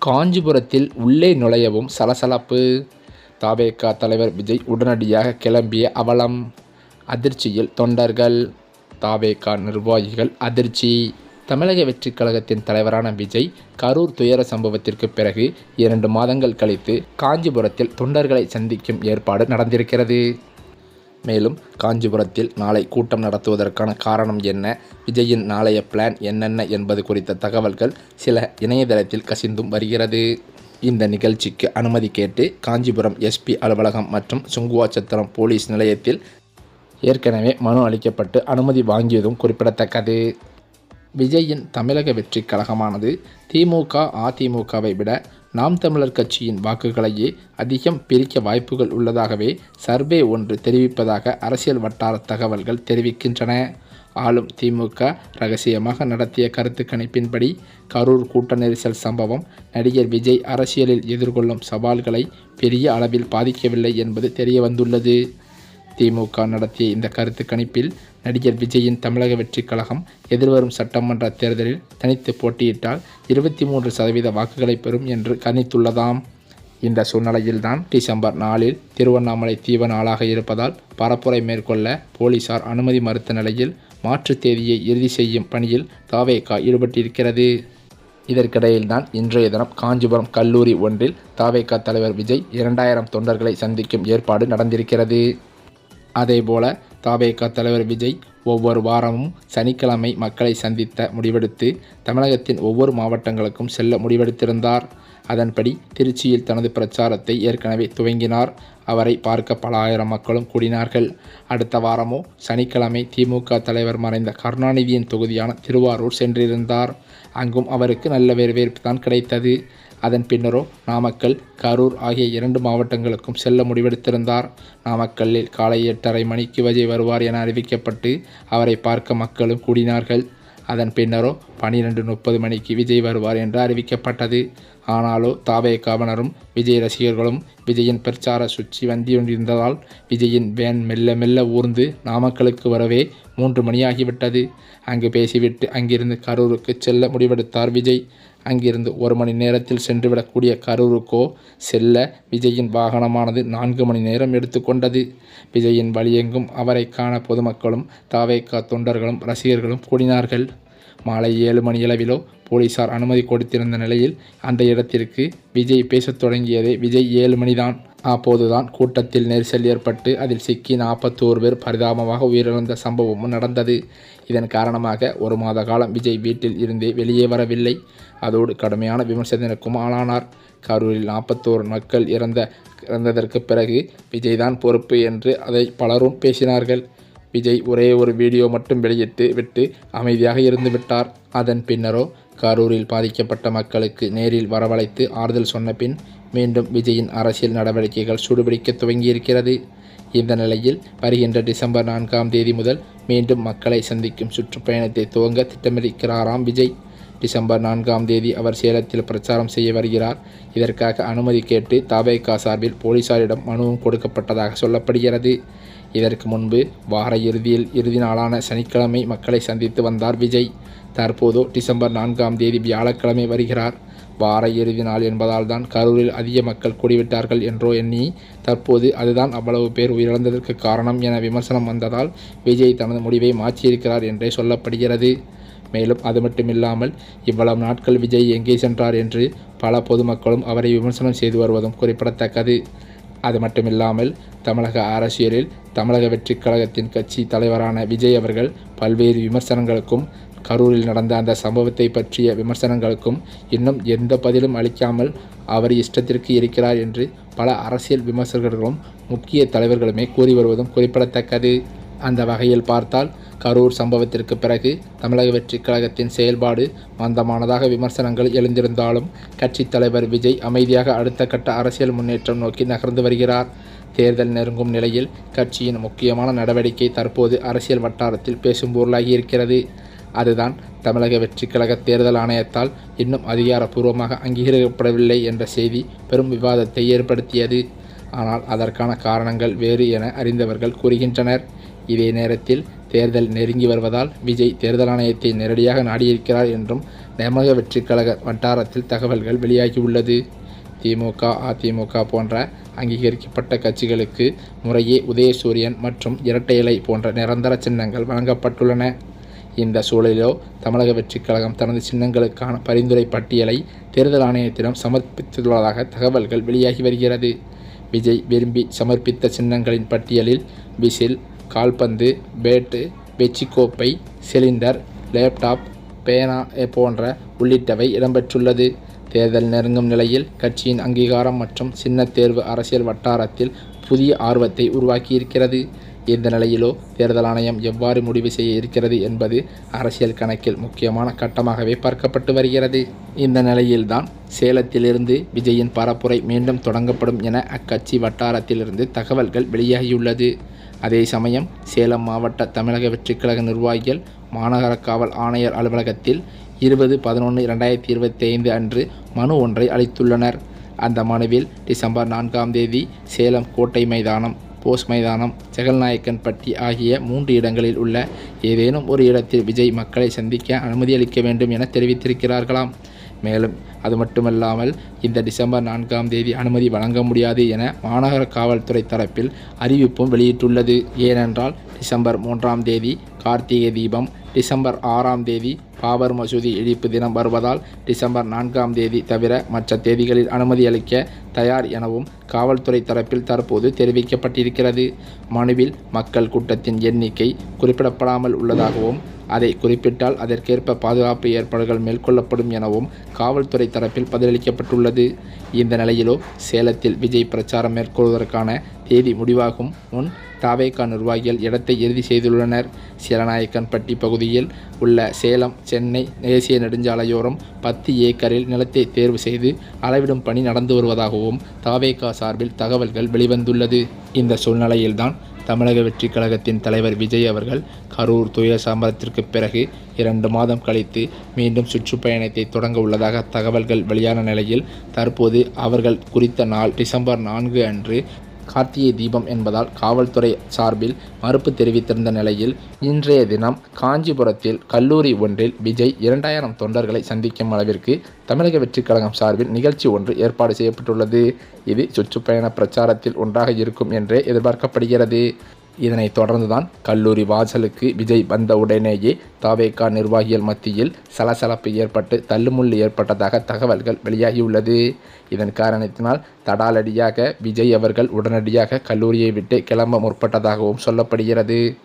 காஞ்சிபுரத்தில் உள்ளே நுழையவும் சலசலப்பு. தாவேகா தலைவர் விஜய் உடனடியாக கிளம்பிய அவலம். அதிர்ச்சியில் தொண்டர்கள். தாவேகா நிர்வாகிகள் அதிர்ச்சி. தமிழக வெற்றிக் கழகத்தின் தலைவரான விஜய் கரூர் துயர சம்பவத்திற்கு பிறகு இரண்டு மாதங்கள் கழித்து காஞ்சிபுரத்தில் தொண்டர்களை சந்திக்கும் ஏற்பாடு நடந்திருக்கிறது. மேலும் காஞ்சிபுரத்தில் நாளை கூட்டம் நடத்துவதற்கான காரணம் என்ன? விஜயின் நாளைய பிளான் என்னென்ன என்பது குறித்த தகவல்கள் சில இணையதளத்தில் கசிந்தும் வருகிறது. இந்த நிகழ்ச்சிக்கு அனுமதி கேட்டு காஞ்சிபுரம் எஸ்பி அலுவலகம் மற்றும் சுங்குவாச்சத்திரம் போலீஸ் நிலையத்தில் ஏற்கனவே மனு அளிக்கப்பட்டு அனுமதி வாங்கியதும் குறிப்பிடத்தக்கது. விஜயின் தமிழக வெற்றிக் கழகமானது திமுக அதிமுகவை விட நாம் தமிழர் கட்சியின் வாக்குகளையே அதிகம் பிரிக்க வாய்ப்புகள் உள்ளதாகவே சர்வே ஒன்று தெரிவிப்பதாக அரசியல் வட்டார தகவல்கள் தெரிவிக்கின்றன. ஆளும் திமுக ரகசியமாக நடத்திய கருத்து கணிப்பின்படி கரூர் கூட்ட நெரிசல் சம்பவம் நடிகர் விஜய் அரசியலில் எதிர்கொள்ளும் சவால்களை பெரிய அளவில் பாதிக்கவில்லை என்பது தெரிய வந்துள்ளது திமுக நடத்திய இந்த கருத்து கணிப்பில் நடிகர் விஜயின் தமிழக வெற்றிக் கழகம் எதிர்வரும் சட்டமன்ற தேர்தலில் தனித்து போட்டியிட்டால் இருபத்தி மூன்று சதவீத வாக்குகளை பெறும் என்று கணித்துள்ளதாம். இந்த சூழ்நிலையில்தான் டிசம்பர் நாலில் திருவண்ணாமலை தீவ நாளாக இருப்பதால் பரப்புரை மேற்கொள்ள போலீசார் அனுமதி மறுத்த நிலையில் மாற்றுத் தேதியை இறுதி செய்யும் பணியில் தாவேகா ஈடுபட்டிருக்கிறது. இதற்கிடையில்தான் இன்றைய தினம் காஞ்சிபுரம் கல்லூரி ஒன்றில் தாவேகா தலைவர் விஜய் இரண்டாயிரம் தொண்டர்களை சந்திக்கும் ஏற்பாடு நடந்திருக்கிறது. அதேபோல தாபேகா தலைவர் விஜய் ஒவ்வொரு வாரமும் சனிக்கிழமை மக்களை சந்தித்த முடிவெடுத்து தமிழகத்தின் ஒவ்வொரு மாவட்டங்களுக்கும் செல்ல முடிவெடுத்திருந்தார். அதன்படி திருச்சியில் தனது பிரச்சாரத்தை ஏற்கனவே துவங்கினார். அவரை பார்க்க பல ஆயிரம் மக்களும் கூடினார்கள். அடுத்த வாரமோ சனிக்கிழமை திமுக தலைவர் மறைந்த கருணாநிதியின் தொகுதியான திருவாரூர் சென்றிருந்தார். அங்கும் அவருக்கு நல்ல வரவேற்பு தான் கிடைத்தது. அதன் பின்னரோ நாமக்கல் கரூர் ஆகிய இரண்டு மாவட்டங்களுக்கும் செல்ல முடிவெடுத்திருந்தார். நாமக்கல்லில் காலை எட்டரை மணிக்கு விஜய் வருவார் என அறிவிக்கப்பட்டு அவரை பார்க்க மக்களும் கூடினார்கள். அதன் பின்னரோ பனிரெண்டு முப்பது மணிக்கு விஜய் வருவார் என்று அறிவிக்கப்பட்டது. ஆனாலோ தாவே கவனரும் விஜய் ரசிகர்களும் விஜயின் பிரச்சார சுற்றி வந்தியொன்றிருந்ததால் விஜயின் வேன் மெல்ல மெல்ல ஊர்ந்து நாமக்கலுக்கு வரவே மூன்று மணியாகிவிட்டது. அங்கு பேசிவிட்டு அங்கிருந்து கரூருக்கு செல்ல முடிவெடுத்தார் விஜய். அங்கிருந்து ஒரு மணி நேரத்தில் சென்றுவிடக்கூடிய கரூருக்கோ செல்ல விஜயின் வாகனமானது நான்கு மணி நேரம் எடுத்துக்கொண்டது விஜயின் வழியெங்கும் அவரை காண பொதுமக்களும் தாவேக்கா தொண்டர்களும் ரசிகர்களும் கூடினார்கள். மாலை ஏழு மணியளவிலோ போலீசார் அனுமதி கொடுத்திருந்த நிலையில் அந்த இடத்திற்கு விஜய் பேசத் தொடங்கியதே விஜய் ஏழு மணிதான். அப்போதுதான் கூட்டத்தில் நெரிசல் ஏற்பட்டு அதில் சிக்கி நாற்பத்தோரு பேர் பரிதாபமாக உயிரிழந்த சம்பவமும் நடந்தது. இதன் காரணமாக ஒரு மாத காலம் விஜய் வீட்டில் இருந்தே வெளியே வரவில்லை. அதோடு கடுமையான விமர்சனத்திற்கும் ஆளானார். கரூரில் நாற்பத்தோரு மக்கள் இறந்த இறந்ததற்கு பிறகு விஜய் தான் பொறுப்பு என்று அதை பலரும் பேசினார்கள். விஜய் ஒரே ஒரு வீடியோ மட்டும் வெளியிட்டு விட்டு அமைதியாக இருந்து விட்டார். அதன் பின்னரோ கரூரில் பாதிக்கப்பட்ட மக்களுக்கு நேரில் வரவழைத்து ஆறுதல் சொன்ன பின் மீண்டும் விஜயின் அரசியல் நடவடிக்கைகள் சூடுபிடிக்க துவங்கியிருக்கிறது. இந்த நிலையில் வருகின்ற டிசம்பர் நான்காம் தேதி முதல் மீண்டும் மக்களை சந்திக்கும் சுற்றுப்பயணத்தை துவங்க திட்டமிட்டிருக்கிறாராம் விஜய். டிசம்பர் நான்காம் தேதி அவர் சேலத்தில் பிரச்சாரம் செய்ய வருகிறார். இதற்காக அனுமதி கேட்டு தாபேகா சார்பில் போலீசாரிடம் மனுவும் கொடுக்கப்பட்டதாக சொல்லப்படுகிறது. இதற்கு முன்பு வார இறுதியில் இறுதி நாளான சனிக்கிழமை மக்களை சந்தித்து வந்தார் விஜய். தற்போதோ டிசம்பர் நான்காம் தேதி வியாழக்கிழமை வருகிறார். வார இறுதி நாள் என்பதால் தான் கரூரில் அதிக மக்கள் கூடிவிட்டார்கள் என்றோ எண்ணி தற்போது அதுதான் அவ்வளவு பேர் உயிரிழந்ததற்கு காரணம் என விமர்சனம் வந்ததால் விஜய் தனது முடிவை மாற்றியிருக்கிறார் என்றே சொல்லப்படுகிறது. மேலும் அது மட்டுமில்லாமல் இவ்வளவு நாட்கள் விஜய் எங்கே சென்றார் என்று பல பொதுமக்களும் அவரை விமர்சனம் செய்து வருவதும் குறிப்பிடத்தக்கது. அது மட்டுமில்லாமல் தமிழக அரசியலில் தமிழக வெற்றிக் கழகத்தின் கட்சி தலைவரான விஜய் அவர்கள் பல்வேறு விமர்சனங்களுக்கும் கரூரில் நடந்த அந்த சம்பவத்தை பற்றிய விமர்சனங்களுக்கும் இன்னும் எந்த பதிலும் அளிக்காமல் அவர் இஷ்டத்திற்கு இருக்கிறார் என்று பல அரசியல் விமர்சகர்களும் முக்கிய தலைவர்களுமே கூறி வருவதும் குறிப்பிடத்தக்கது. அந்த வகையில் பார்த்தால் கரூர் சம்பவத்திற்கு பிறகு தமிழக வெற்றிக் கழகத்தின் செயல்பாடு மந்தமானதாக விமர்சனங்கள் எழுந்திருந்தாலும் கட்சித் தலைவர் விஜய் அமைதியாக அடுத்த கட்ட அரசியல் முன்னேற்றம் நோக்கி நகர்ந்து வருகிறார். தேர்தல் நெருங்கும் நிலையில் கட்சியின் முக்கியமான நடவடிக்கை தற்போது அரசியல் வட்டாரத்தில் பேசும் பொருளாகி இருக்கிறது அதுதான் தமிழக வெற்றிக் கழக தேர்தல் ஆணையத்தால் இன்னும் அதிகாரப்பூர்வமாக அங்கீகரிக்கப்படவில்லை என்ற செய்தி பெரும் விவாதத்தை ஏற்படுத்தியது. ஆனால் அதற்கான காரணங்கள் வேறு என அறிந்தவர்கள் கூறுகின்றனர். இதே நேரத்தில் தேர்தல் நெருங்கி வருவதால் விஜய் தேர்தல் ஆணையத்தை நேரடியாக நாடியிருக்கிறார் என்றும் நேமக வெற்றி கழக வட்டாரத்தில் தகவல்கள் வெளியாகியுள்ளது. திமுக அதிமுக போன்ற அங்கீகரிக்கப்பட்ட கட்சிகளுக்கு முறையே உதயசூரியன் மற்றும் இரட்டை இலை போன்ற நிரந்தர சின்னங்கள் வழங்கப்பட்டுள்ளன. இந்த சூழலிலோ தமிழக வெற்றிக் கழகம் தனது சின்னங்களுக்கான பரிந்துரை பட்டியலை தேர்தல் ஆணையத்திடம் சமர்ப்பித்துள்ளதாக தகவல்கள் வெளியாகி வருகிறது. விஜய் விரும்பி சமர்ப்பித்த சின்னங்களின் பட்டியலில் விசில் கால்பந்து பேட்டு வெச்சிக்கோப்பை சிலிண்டர் லேப்டாப் பேனா போன்ற உள்ளிட்டவை இடம்பெற்றுள்ளது. தேர்தல் நெருங்கும் நிலையில் கட்சியின் அங்கீகாரம் மற்றும் சின்ன தேர்வு அரசியல் வட்டாரத்தில் புதிய ஆர்வத்தை உருவாக்கியிருக்கிறது. இந்த நிலையிலோ தேர்தல் ஆணையம் எவ்வாறு முடிவு செய்ய இருக்கிறது என்பது அரசியல் கணக்கில் முக்கியமான கட்டமாகவே பார்க்கப்பட்டு வருகிறது. இந்த நிலையில்தான் சேலத்திலிருந்து விஜயின் பரப்புரை மீண்டும் தொடங்கப்படும் என அக்கட்சி வட்டாரத்திலிருந்து தகவல்கள் வெளியாகியுள்ளது. அதே சமயம் சேலம் மாவட்ட தமிழக வெற்றிக்கழக நிர்வாகிகள் மாநகர காவல் ஆணையர் அலுவலகத்தில் இருபது பதினொன்று இரண்டாயிரத்தி இருபத்தி ஐந்து அன்று மனு ஒன்றை அளித்துள்ளனர். அந்த மனுவில் டிசம்பர் நான்காம் தேதி சேலம் கோட்டை மைதானம் போஸ் மைதானம் ஜெகல்நாயக்கன்பட்டி ஆகிய மூன்று இடங்களில் உள்ள ஏதேனும் ஒரு இடத்தில் விஜய் மக்களை சந்திக்க அனுமதி அளிக்க வேண்டும் என தெரிவித்திருக்கிறார்களாம். மேலும் அது மட்டுமல்லாமல் இந்த டிசம்பர் நான்காம் தேதி அனுமதி வழங்க முடியாது என மாநகர காவல்துறை தரப்பில் அறிவிப்பும் வெளியிட்டுள்ளது. ஏனென்றால் டிசம்பர் மூன்றாம் தேதி கார்த்திகை தீபம் டிசம்பர் ஆறாம் தேதி பாபர் மசூதி இடிப்பு தினம் வருவதால் டிசம்பர் நான்காம் தேதி தவிர மற்ற தேதிகளில் அனுமதி அளிக்க தயார் எனவும் காவல்துறை தரப்பில் தற்போது தெரிவிக்கப்பட்டிருக்கிறது. மனுவில் மக்கள் கூட்டத்தின் எண்ணிக்கை குறிப்பிடப்படாமல் உள்ளதாகவும் அதை குறிப்பிட்டால் அதற்கேற்ப பாதுகாப்பு ஏற்பாடுகள் மேற்கொள்ளப்படும் எனவும் காவல்துறை தரப்பில் பதிலளிக்கப்பட்டுள்ளது. இந்த நிலையிலோ சேலத்தில் விஜய் பிரச்சாரம் மேற்கொள்வதற்கான தேதி முடிவாகும் முன் தாவேகா நிர்வாகிகள் இடத்தை இறுதி செய்துள்ளனர். சீலநாயக்கன்பட்டி பகுதியில் உள்ள சேலம் சென்னை தேசிய நெடுஞ்சாலையோரம் பத்து ஏக்கரில் நிலத்தை தேர்வு செய்து அளவிடும் பணி நடந்து வருவதாகவும் தாவேகா சார்பில் தகவல்கள் வெளிவந்துள்ளது. இந்த சூழ்நிலையில்தான் தமிழக வெற்றிக் கழகத்தின் தலைவர் விஜய் அவர்கள் கரூர் துயர் சம்பவத்திற்கு பிறகு இரண்டு மாதம் கழித்து மீண்டும் சுற்றுப்பயணத்தை தொடங்க உள்ளதாக தகவல்கள் வெளியான நிலையில் தற்போது அவர்கள் குறித்த நாள் டிசம்பர் நான்கு அன்று கார்த்திகை தீபம் என்பதால் காவல்துறை சார்பில் மறுப்பு தெரிவித்திருந்த நிலையில் இன்றைய தினம் காஞ்சிபுரத்தில் கல்லூரி ஒன்றில் விஜய் இரண்டாயிரம் தொண்டர்களை சந்திக்கும் அளவிற்கு தமிழக வெற்றிக் கழகம் சார்பில் நிகழ்ச்சி ஒன்று ஏற்பாடு செய்யப்பட்டுள்ளது. இது சுற்றுப்பயண பிரச்சாரத்தில் ஒன்றாக இருக்கும் என்றே எதிர்பார்க்கப்படுகிறது. இதனைத் தொடர்ந்துதான் கல்லூரி வாசலுக்கு விஜய் வந்த உடனேயே தாவேகா நிர்வாகிகள் மத்தியில் சலசலப்பு ஏற்பட்டு தள்ளுமுள்ளு ஏற்பட்டதாக தகவல்கள் வெளியாகியுள்ளது. இதன் காரணத்தினால் தடாலடியாக விஜய் அவர்கள் உடனடியாக கல்லூரியை விட்டு கிளம்ப முற்பட்டதாகவும் சொல்லப்படுகிறது.